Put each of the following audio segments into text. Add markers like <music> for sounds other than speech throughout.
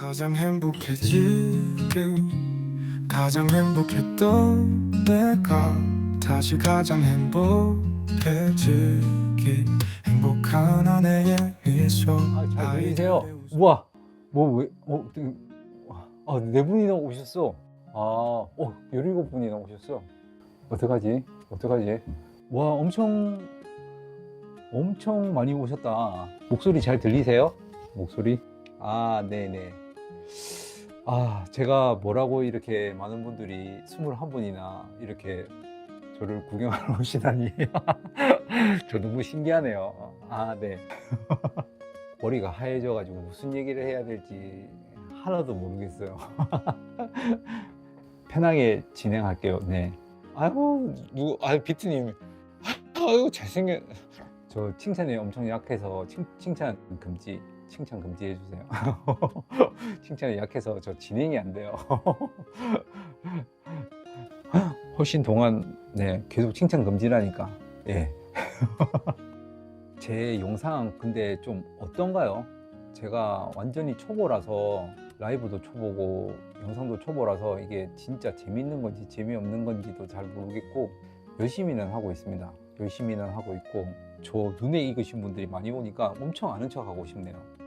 가장 행복해지길 가장 행복했던 내가 다시 가장 행복해지길 행복한 아내의 미소 아, 잘 들리세요? 우와, 뭐 왜? 어, 아, 네 분이나 오셨어. 아, 어, 열일곱 분이나 오셨어. 어떡하지? 어떡하지? 와, 엄청, 엄청 많이 오셨다. 목소리 잘 들리세요? 목소리? 아, 네네. 아, 제가 뭐라고 이렇게 많은 분들이 21분이나 이렇게 저를 구경하러 <laughs> 오시다니. 저 너무 신기하네요. 아, 네. <laughs> 머리가 하얘져가지고 무슨 얘기를 해야 될지 하나도 모르겠어요. <laughs> 편하게 진행할게요. 네. 아이고, 누구, 아유, 비트님. 아유, 잘생겨. 저 칭찬에 엄청 약해서 칭, 칭찬 금지. 칭찬 금지해 주세요. <laughs> 칭찬에 약해서 저 진행이 안 돼요. <laughs> 훨씬 동안 네 계속 칭찬 금지라니까. 예. <laughs> 제 영상 근데 좀 어떤가요? 제가 완전히 초보라서 라이브도 초보고 영상도 초보라서 이게 진짜 재밌는 건지 재미없는 건지도 잘 모르겠고 열심히는 하고 있습니다. 열심히는 하고 있고 저 눈에 익으신 분들이 많이 오니까 엄청 아는 척 하고 싶네요.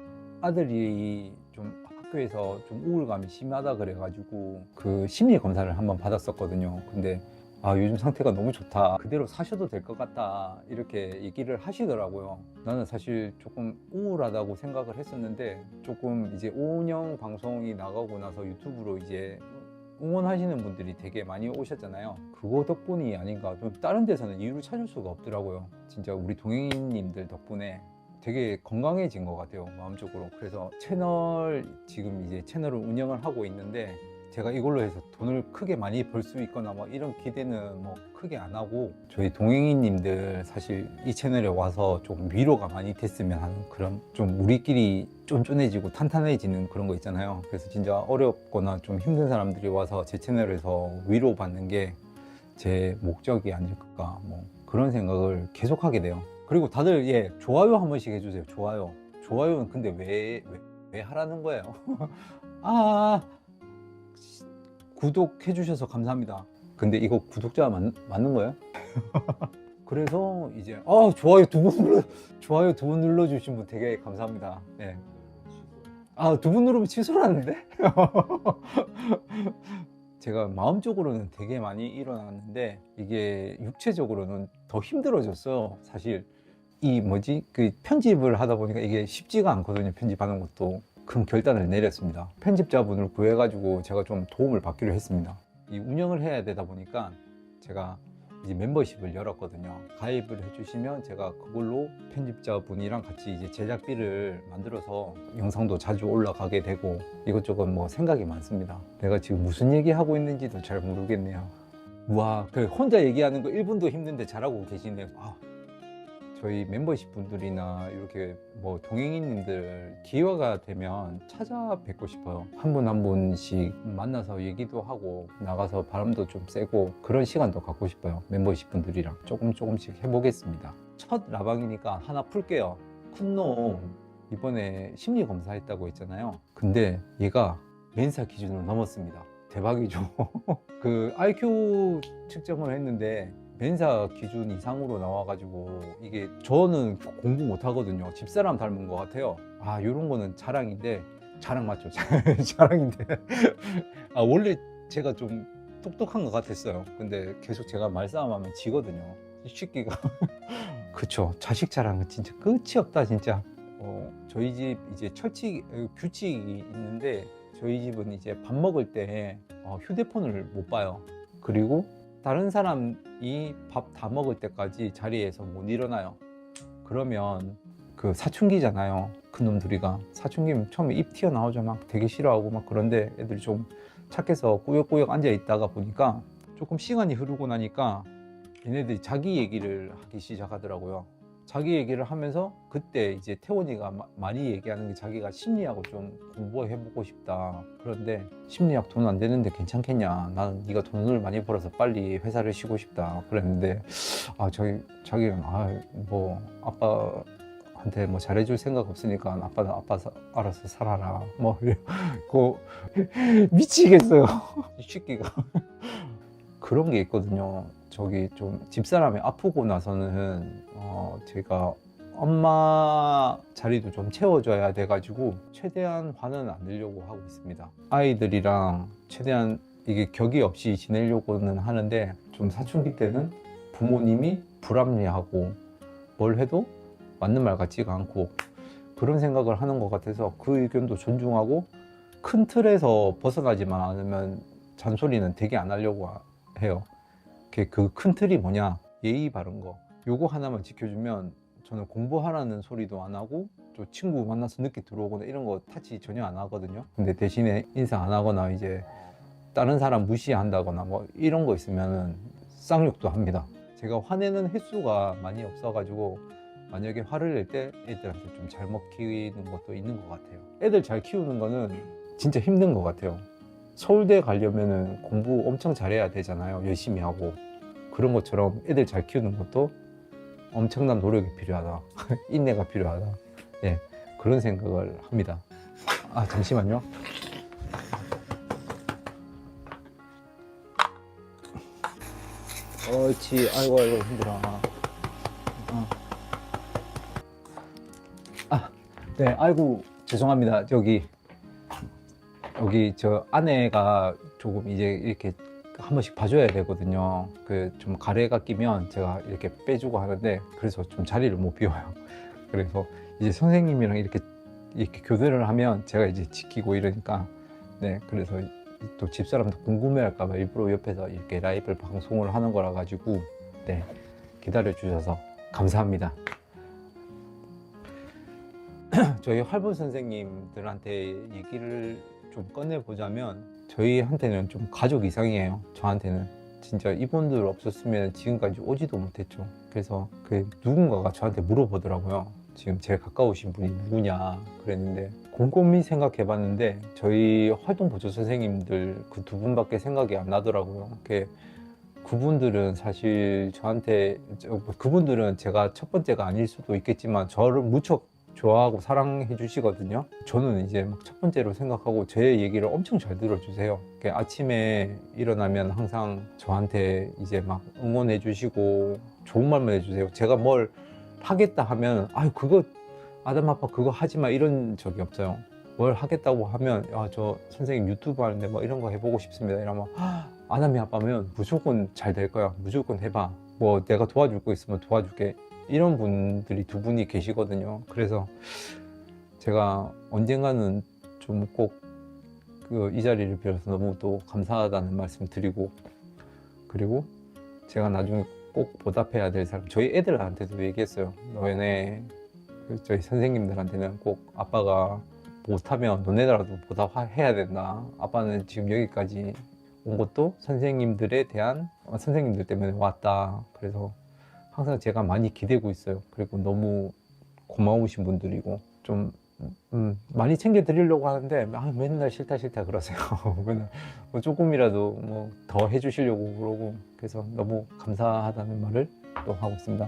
아들이 좀 학교에서 좀 우울감이 심하다 그래가지고 그 심리 검사를 한번 받았었거든요. 근데 아 요즘 상태가 너무 좋다. 그대로 사셔도 될 것 같다. 이렇게 얘기를 하시더라고요. 나는 사실 조금 우울하다고 생각을 했었는데 조금 이제 오은영 방송이 나가고 나서 유튜브로 이제 응원하시는 분들이 되게 많이 오셨잖아요. 그거 덕분이 아닌가. 좀 다른 데서는 이유를 찾을 수가 없더라고요. 진짜 우리 동행인님들 덕분에 되게 건강해진 것 같아요 마음적으로. 그래서 채널 지금 이제 채널을 운영을 하고 있는데 제가 이걸로 해서 돈을 크게 많이 벌 수 있거나 뭐 이런 기대는 뭐 크게 안 하고 저희 동행인님들 사실 이 채널에 와서 좀 위로가 많이 됐으면 하는 그런 좀 우리끼리 쫀쫀해지고 탄탄해지는 그런 거 있잖아요. 그래서 진짜 어렵거나 좀 힘든 사람들이 와서 제 채널에서 위로받는 게 제 목적이 아닐까 뭐 그런 생각을 계속 하게 돼요 그리고 다들 예 좋아요 한 번씩 해주세요 좋아요 좋아요는 근데 왜 왜, 왜 하라는 거예요 <laughs> 아 구독해 주셔서 감사합니다. 근데 이거 구독자 맞, 맞는 거예요? <laughs> 그래서 이제 아 좋아요 두분 눌러 좋아요 두분 눌러 주신 분 되게 감사합니다. 예. 아두 분 누르면 취소라는데? <laughs> 제가 마음적으로는 되게 많이 일어났는데 이게 육체적으로는 더 힘들어졌어요. 사실 이 뭐지 그 편집을 하다 보니까 이게 쉽지가 않거든요. 편집하는 것도. 그런 결단을 내렸습니다. 편집자분을 구해가지고 제가 좀 도움을 받기로 했습니다. 이 운영을 해야 되다 보니까 제가 이제 멤버십을 열었거든요. 가입을 해주시면 제가 그걸로 편집자분이랑 같이 이제 제작비를 만들어서 영상도 자주 올라가게 되고 이것저것 뭐 생각이 많습니다. 내가 지금 무슨 얘기 하고 있는지도 잘 모르겠네요. 와, 그 혼자 얘기하는 거 1분도 힘든데 잘하고 계시네요. 아, 저희 멤버십 분들이나 이렇게 뭐 동행인님들 기회가 되면 찾아뵙고 싶어요. 한 분 한 분씩 만나서 얘기도 하고 나가서 바람도 좀 쐬고 그런 시간도 갖고 싶어요. 멤버십 분들이랑 조금 조금씩 해보겠습니다. 첫 라방이니까 하나 풀게요. 쿤놈 이번에 심리 검사했다고 했잖아요. 근데 얘가 멘사 기준을 넘었습니다. 대박이죠. <laughs> 그 IQ 측정을 했는데 멘사 기준 이상으로 나와가지고 이게 저는 공부 못 하거든요. 집사람 닮은 것 같아요. 아 이런 거는 자랑인데 자랑 맞죠? <laughs> 자랑인데 아 원래 제가 좀 똑똑한 것 같았어요. 근데 계속 제가 말싸움하면 지거든요. 이 새끼가 <laughs> 그쵸 자식 자랑은 진짜 끝이 없다 진짜. 어, 저희 집 이제 철칙 어, 규칙이 있는데 저희 집은 이제 밥 먹을 때 어, 휴대폰을 못 봐요. 그리고 다른 사람이 밥 다 먹을 때까지 자리에서 못 일어나요. 그러면 그 사춘기잖아요. 그놈 둘이가 사춘기면 처음에 입 튀어나오죠. 막 되게 싫어하고 막 그런데 애들이 좀 착해서 꾸역꾸역 앉아 있다가 보니까 조금 시간이 흐르고 나니까 얘네들이 자기 얘기를 하기 시작하더라고요. 자기 얘기를 하면서 그때 이제 태원이가 마- 많이 얘기하는 게 자기가 심리학을 좀 공부해보고 싶다. 그런데 심리학 돈 안 되는데 괜찮겠냐? 나는 네가 돈을 많이 벌어서 빨리 회사를 쉬고 싶다. 그랬는데 아 저기 자기는 아뭐 아빠 아빠한테 뭐 잘해줄 생각 없으니까 아빠는 아빠 사- 알아서 살아라 뭐 이러고 <laughs> 미치겠어요 <laughs> 이 새끼가 그런 게 있거든요. 저기 좀 집사람이 아프고 나서는 어 제가 엄마 자리도 좀 채워줘야 돼가지고 최대한 화는 안 내려고 하고 있습니다. 아이들이랑 최대한 이게 격이 없이 지내려고는 하는데 좀 사춘기 때는 부모님이 불합리하고 뭘 해도 맞는 말 같지가 않고 그런 생각을 하는 것 같아서 그 의견도 존중하고 큰 틀에서 벗어나지만 않으면 잔소리는 되게 안 하려고 하- 해요. 그 큰 틀이 뭐냐? 예의 바른 거. 요거 하나만 지켜주면 저는 공부하라는 소리도 안 하고 또 친구 만나서 늦게 들어오거나 이런 거 타치 전혀 안 하거든요. 근데 대신에 인사 안 하거나 이제 다른 사람 무시한다거나 뭐 이런 거 있으면은 쌍욕도 합니다. 제가 화내는 횟수가 많이 없어가지고 만약에 화를 낼 때 애들한테 좀 잘 먹히는 것도 있는 것 같아요. 애들 잘 키우는 거는 진짜 힘든 것 같아요. 서울대 가려면은 공부 엄청 잘해야 되잖아요. 열심히 하고 그런 것처럼 애들 잘 키우는 것도 엄청난 노력이 필요하다. <laughs> 인내가 필요하다. 예, 그런 생각을 합니다. 아 잠시만요. 옳지. 아이고 아이고 힘들어. 어. 아, 네. 아이고 죄송합니다. 저기 여기 저 아내가 조금 이제 이렇게 한 번씩 봐줘야 되거든요. 그 좀 가래가 끼면 제가 이렇게 빼주고 하는데 그래서 좀 자리를 못 비워요. <laughs> 그래서 이제 선생님이랑 이렇게 이렇게 교대를 하면 제가 이제 지키고 이러니까 네 그래서 또 집사람도 궁금해할까봐 일부러 옆에서 이렇게 라이브 방송을 하는 거라 가지고 네 기다려 주셔서 감사합니다. <clears throat> 저희 할부 선생님들한테 얘기를 좀 꺼내 보자면 저희한테는 좀 가족 이상이에요. 저한테는 진짜 이분들 없었으면 지금까지 오지도 못했죠. 그래서 그 누군가가 저한테 물어보더라고요. 지금 제일 가까우신 분이 누구냐 그랬는데 곰곰이 생각해 봤는데 저희 활동 보조 선생님들 그 두 분밖에 생각이 안 나더라고요. 그분들은 사실 저한테 저- 그분들은 제가 첫 번째가 아닐 수도 있겠지만 저를 무척 좋아하고 사랑해 주시거든요. 저는 이제 막 첫 번째로 생각하고 제 얘기를 엄청 잘 들어주세요. 아침에 일어나면 항상 저한테 이제 막 응원해 주시고 좋은 말만 해주세요. 제가 뭘 하겠다 하면 아유 그거 아담 아빠 그거 하지 마 이런 적이 없어요. 뭘 하겠다고 하면 야저 선생님 유튜브 하는데 뭐 이런 거 해보고 싶습니다. 이러면 "아, 아담이 아빠면 무조건 잘 될 거야. 무조건 해봐. 뭐 내가 도와줄 거 있으면 도와줄게. 이런 분들이 두 분이 계시거든요. 그래서 제가 언젠가는 좀꼭그이 자리를 빌어서 너무 또 감사하다는 말씀 드리고 그리고 제가 나중에 꼭 보답해야 될 사람 저희 애들한테도 얘기했어요. 너네 그 저희 선생님들한테는 꼭 아빠가 못하면 너네라도 보답해야 된다. 아빠는 지금 여기까지 온 것도 선생님들에 대한 어, 선생님들 때문에 왔다. 그래서 항상 제가 많이 기대고 있어요. 그리고 너무 고마우신 분들이고 좀 음, 많이 챙겨 드리려고 하는데 아, 맨날 싫다 싫다 그러세요. <laughs> 맨날 뭐 조금이라도 뭐 더 해주시려고 그러고 그래서 너무 감사하다는 말을 또 하고 있습니다.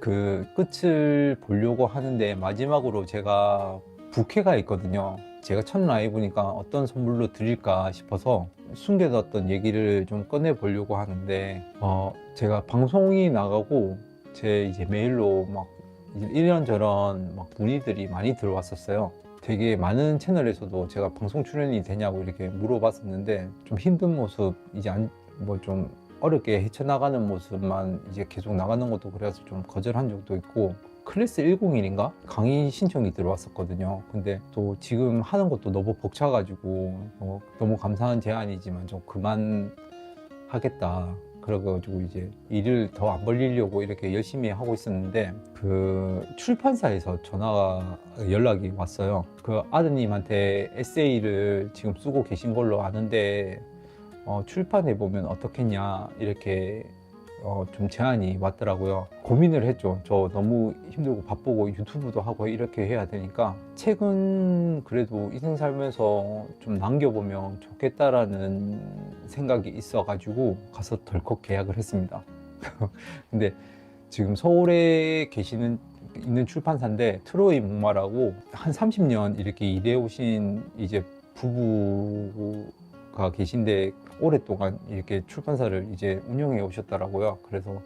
그 끝을 보려고 하는데 마지막으로 제가 부캐가 있거든요. 제가 첫 라이브니까 어떤 선물로 드릴까 싶어서 숨겨뒀던 얘기를 좀 꺼내 보려고 하는데 어 제가 방송이 나가고 제 이제 메일로 막 이런저런 막 문의들이 많이 들어왔었어요. 되게 많은 채널에서도 제가 방송 출연이 되냐고 이렇게 물어봤었는데 좀 힘든 모습 이제 뭐 좀 어렵게 헤쳐나가는 모습만 이제 계속 나가는 것도 그래서 좀 거절한 적도 있고 클래스 101인가 강의 신청이 들어왔었거든요. 근데 또 지금 하는 것도 너무 벅차가지고 어, 너무 감사한 제안이지만 좀 그만 하겠다. 그래가지고 이제 일을 더 안 벌리려고 이렇게 열심히 하고 있었는데 그 출판사에서 전화가 연락이 왔어요. 그 아드님한테 에세이를 지금 쓰고 계신 걸로 아는데 어, 출판해 보면 어떻겠냐 이렇게 어, 좀 제안이 왔더라고요. 고민을 했죠. 저 너무 힘들고 바쁘고 유튜브도 하고 이렇게 해야 되니까 책은 그래도 인생 살면서 좀 남겨보면 좋겠다라는 생각이 있어가지고 가서 덜컥 계약을 했습니다. <laughs> 근데 지금 서울에 계시는 있는 출판사인데 트로이 목마라고 한 30년 이렇게 일해 오신 이제 부부 가 계신데 오랫동안 이렇게 출판사를 이제 운영해 오셨더라고요. 그래서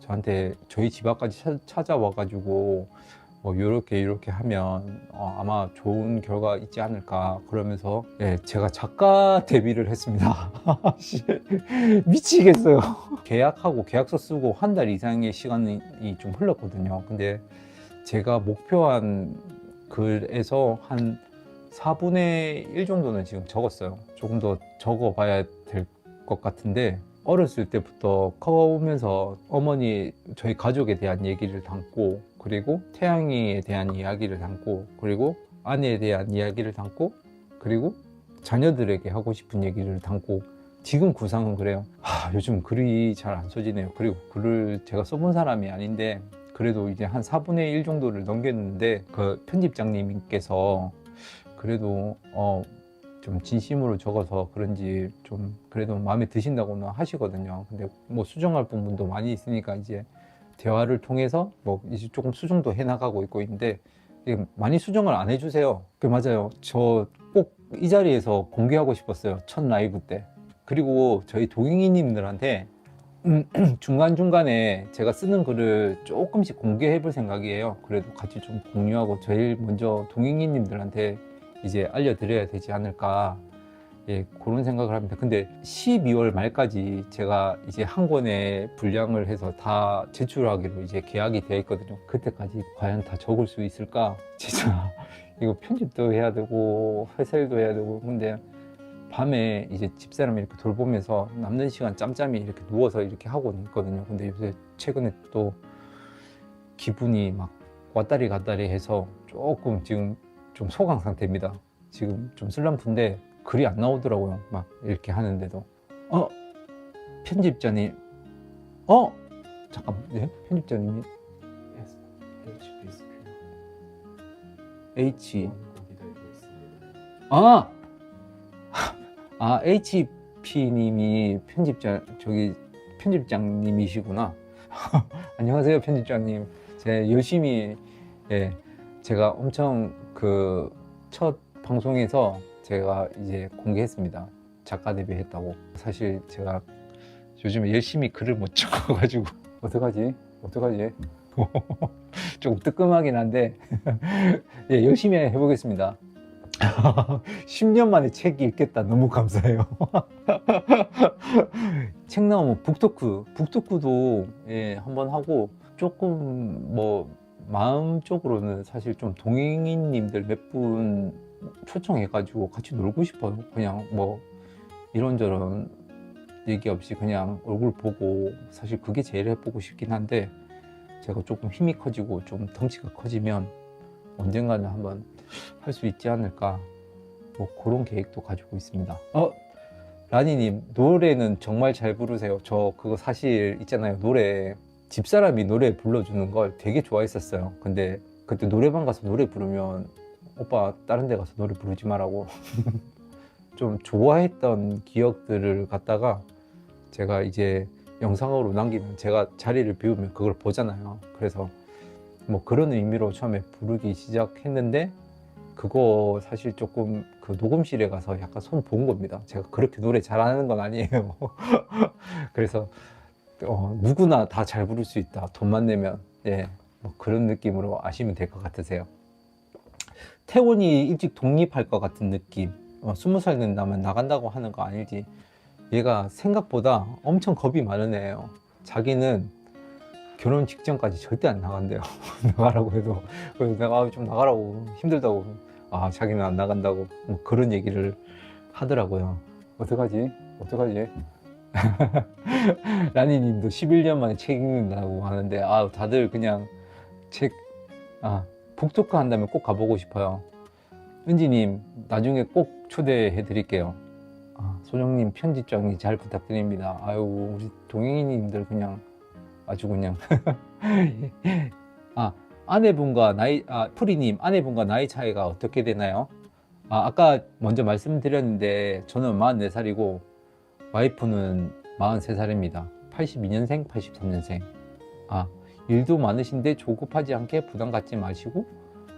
저한테 저희 집 앞까지 차- 찾아와 가지고 뭐 요렇게 이렇게 하면 어, 아마 좋은 결과 있지 않을까 그러면서 예, 제가 작가 데뷔를 했습니다. <laughs> 씨, 미치겠어요. 계약하고 계약서 쓰고 한 달 이상의 시간이 좀 흘렀거든요. 근데 제가 목표한 글에서 한 4분의 1 정도는 지금 적었어요. 조금 더 적어 봐야 될 것 같은데 어렸을 때부터 커오면서 어머니 저희 가족에 대한 얘기를 담고 그리고 태양이에 대한 이야기를 담고 그리고 아내에 대한 이야기를 담고 그리고 자녀들에게 하고 싶은 얘기를 담고 지금 구상은 그래요. 하, 요즘 글이 잘 안 써지네요. 그리고 글을 제가 써본 사람이 아닌데 그래도 이제 한 4분의 1 정도를 넘겼는데 그 편집장님께서 그래도 어, 좀 진심으로 적어서 그런지 좀 그래도 마음에 드신다고는 하시거든요. 근데 뭐 수정할 부분도 많이 있으니까 이제 대화를 통해서 뭐 이제 조금 수정도 해 나가고 있고 있는데 많이 수정을 안 해주세요. 그 맞아요. 저 꼭 이 자리에서 공개하고 싶었어요. 첫 라이브 때. 그리고 저희 동행이님들한테 음, <clears throat> 중간중간에 제가 쓰는 글을 조금씩 공개해 볼 생각이에요. 그래도 같이 좀 공유하고 제일 먼저 동행이님들한테 이제 알려드려야 되지 않을까. 예, 그런 생각을 합니다. 근데 12월 말까지 제가 이제 한 권에 분량을 해서 다 제출하기로 이제 계약이 되어 있거든요. 그때까지 과연 다 적을 수 있을까? <laughs> 진짜 이거 편집도 해야 되고 회사일도 해야 되고 근데 밤에 이제 집사람 이렇게 돌보면서 남는 시간 짬짬이 이렇게 누워서 이렇게 하고 있거든요. 근데 요새 최근에 또 기분이 막 왔다리 갔다리 해서 조금 지금 좀 소강 상태입니다. 지금 좀 슬럼프인데 글이 안 나오더라고요. 막 이렇게 하는데도 어 편집자님 어 잠깐 네 편집자님이 H 아, 아 HP님이 편집자 저기 편집장님이시구나. <laughs> 안녕하세요 편집장님. 제가 열심히 예 제가 엄청 그 첫 방송에서 제가 이제 공개했습니다. 작가 데뷔했다고. 사실 제가 요즘에 열심히 글을 못 <laughs> 적어가지고 어떡하지? 어떡하지? <laughs> 조금 뜨끔하긴 한데 <laughs> 예, 열심히 해보겠습니다. 10년 만에 책 읽겠다. 너무 감사해요. 책 나오면 북토크, 북토크도 예, 한번 하고 조금 뭐 마음적으로는 사실 좀 동행인님들 몇 분 초청해가지고 같이 놀고 싶어요. 그냥 뭐 이런저런 얘기 없이 그냥 얼굴 보고 사실 그게 제일 해보고 싶긴 한데 제가 조금 힘이 커지고 좀 덩치가 커지면 언젠가는 한번 할 수 있지 않을까 뭐 그런 계획도 가지고 있습니다. 어 라니님 노래는 정말 잘 부르세요. 저 그거 사실 있잖아요. 노래 집사람이 노래 불러주는 걸 되게 좋아했었어요. 근데 그때 노래방 가서 노래 부르면 오빠 다른 데 가서 노래 부르지 말라고 <laughs> 좀 좋아했던 기억들을 갖다가 제가 이제 영상으로 남기면 제가 자리를 비우면 그걸 보잖아요. 그래서 뭐 그런 의미로 처음에 부르기 시작했는데 그거 사실 조금 그 녹음실에 가서 약간 손 본 겁니다. 제가 그렇게 노래 잘하는 건 아니에요. <laughs> 그래서 어, 누구나 다 잘 부를 수 있다. 돈만 내면 예, 뭐 그런 느낌으로 아시면 될 것 같으세요. 태원이 일찍 독립할 것 같은 느낌. 어, 스무 살 된다면 나간다고 하는 거 아니지. 얘가 생각보다 엄청 겁이 많은 애예요. 자기는 결혼 직전까지 절대 안 나간대요. <laughs> 나가라고 해도 그래서 내가 아, 좀 나가라고 힘들다고 아 자기는 안 나간다고 뭐 그런 얘기를 하더라고요. 어떡하지? 어떡하지? <laughs> 라니님도 11년 만에 책 읽는다고 하는데 아 다들 그냥 책 아, 북토크 한다면 꼭 가보고 싶어요. 은지님 나중에 꼭 초대해 드릴게요. 아, 소정님 편집장님 잘 부탁드립니다. 아유 우리 동행이님들 그냥 아주 그냥 <laughs> 아 아내분과 나이 아 프리님 아내분과 나이 차이가 어떻게 되나요? 아 아까 먼저 말씀드렸는데 저는 44살이고 와이프는 43살입니다. 82년생, 83년생. 아 일도 많으신데 조급하지 않게 부담 갖지 마시고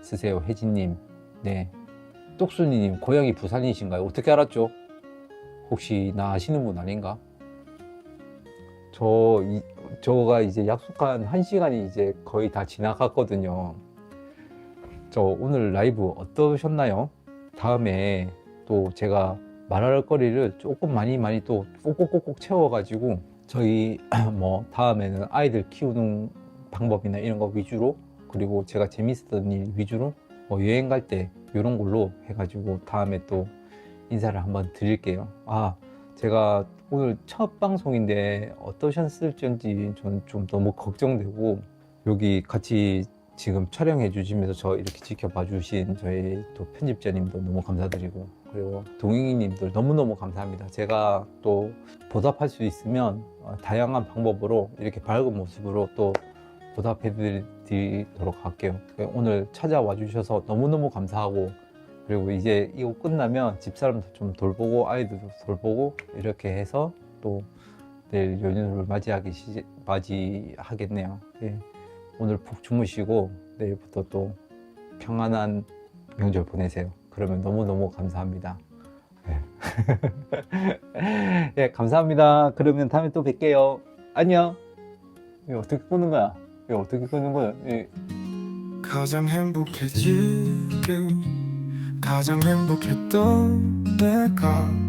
쓰세요. 혜진님. 네. 똑순이님, 고향이 부산이신가요? 어떻게 알았죠? 혹시 나 아시는 분 아닌가? 저, 이, 저가 이제 약속한 한 시간이 이제 거의 다 지나갔거든요. 저 오늘 라이브 어떠셨나요? 다음에 또 제가 말할 거리를 조금 많이 많이 또 꼭꼭꼭꼭 채워가지고 저희 <clears throat> 뭐 다음에는 아이들 키우는 방법이나 이런 거 위주로 그리고 제가 재밌었던 일 위주로 뭐 여행 갈 때 이런 걸로 해가지고 다음에 또 인사를 한번 드릴게요. 아 제가 오늘 첫 방송인데 어떠셨을지 저는 좀 너무 걱정되고 여기 같이 지금 촬영해 주시면서 저 이렇게 지켜봐 주신 저희 또 편집자님도 너무 감사드리고 그리고 동행이님들 너무너무 감사합니다. 제가 또 보답할 수 있으면 어, 다양한 방법으로 이렇게 밝은 모습으로 또 보답해 드리도록 할게요. 오늘 찾아와 주셔서 너무너무 감사하고 그리고 이제 이거 끝나면 집사람도 좀 돌보고 아이들도 돌보고 이렇게 해서 또 내일 연휴를 맞이하기 시, 맞이하겠네요. 예. 오늘 푹 주무시고 내일부터 또 평안한 명절 보내세요. 그러면 너무너무 감사합니다. 예. <laughs> 예, 감사합니다. 그러면 다음에 또 뵐게요. 안녕. 이거 어떻게 끄는 거야? 이거 어떻게 끄는 거야? 예. 가장 행복해지길 가장 행복했던 내가